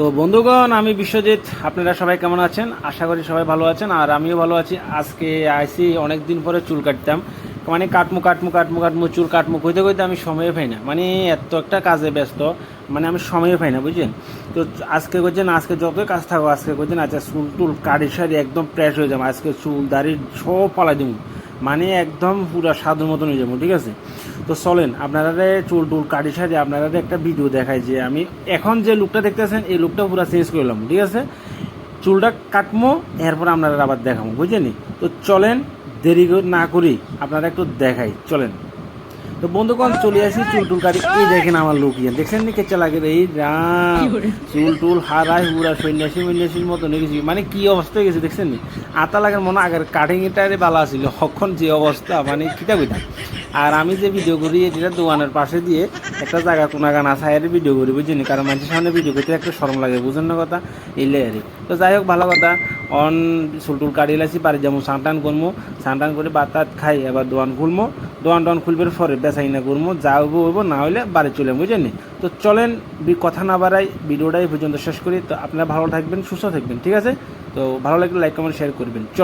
তো বন্ধুগণ, আমি বিশ্বজিৎ। আপনারা সবাই কেমন আছেন? আশা করি সবাই ভালো আছেন, আর আমিও ভালো আছি। আজকে আইসি অনেক দিন পরে চুল কাটতাম। মানে কাটমু কাটমু কাটমু কাটমু, চুল কাটমু, কইতে কইতে আমি সময় পাই না। মানে এত একটা কাজে ব্যস্ত মানে আমি সময় পাই না বুঝলেন তো আজকে করছেন, আজকে যতই কাজ থাকো আজকে করছেন আচ্ছা চুল টুল কাটি সারি একদম প্রেস হয়ে যাব। আজকে চুল দাড়ি সব পালাই দিব মানে একদম পুরো সাধুর মতন হয়ে যাব, ঠিক আছে? তো চলেন আপনারা চুল টুল কাটি সারি আপনারা একটা ভিডিও দেখাই যে আমি এখন যে লুকটা দেখতেছেন এই লুকটা পুরো চেঞ্জ করলাম ঠিক আছে? চুলটা কাটমো এরপর আপনারা আবার দেখাবো বুঝলেন তো চলেন দেরি করে না করি আপনারা একটু দেখাই চলেন। তো বন্ধুগণ চলে আসি চুল টুল কাটি। এই দেখেন আমার লোক ইয়ে দেখছেন নি কেচা লাগে রে? এই রাম চুল টুল হারাই পুরা সন্ন্যাসী মন্যাসীর মতো নিয়ে গেছি। মানে কি অবস্থা হয়ে গেছে দেখছেন নি? আতা লাগার মনে আগের কাটিং এটারে বালা ছিল হখন যে অবস্থা মানে কিতা কইতা আর আমি যে ভিডিও করি, এটা দোকানের পাশে দিয়ে একটা জায়গা কোনা গান সাইডে ভিডিও করি বুঝিনি কারণ মানুষের সামনে ভিডিও করতে একটা সরম লাগে, বুঝেন না কথা? এলে লেয়ারে তো যাই হোক, ভালো কথা। অন চুলটুল কাটি লাইছি, বাড়ি যাব সানটান করব। সানটান করে ভাত টাত খাই, এবার দোকান খুলবো। দোকান টোয়ান খুলবার পরে বেচাই না করব, যা হইবো হইবো, না হইলে বাড়ি চলে বুঝলেন তো চলেন কথা না বাড়াই ভিডিওটাই পর্যন্ত শেষ করি। তো আপনারা ভালো থাকবেন, সুস্থ থাকবেন, ঠিক আছে? তো ভালো লাগলে লাইক কমেন্ট শেয়ার করবেন। চল